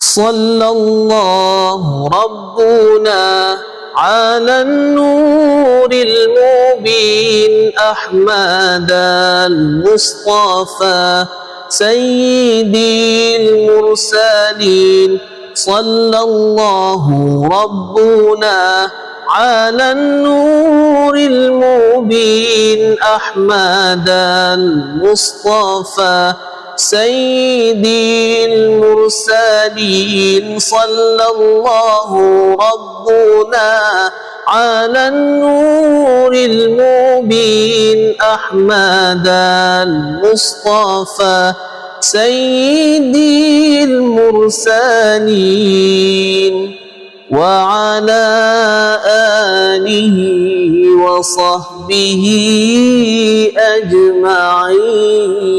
صلى الله ربنا على النور المبين أحمد المصطفى سيدي المرسلين صلى الله ربنا على النور المبين أحمد المصطفى سيدي المرسلين صلى الله ربنا على النور المبين أحمد المصطفى سيدي المرسلين وعلى آله وصحبه أجمعين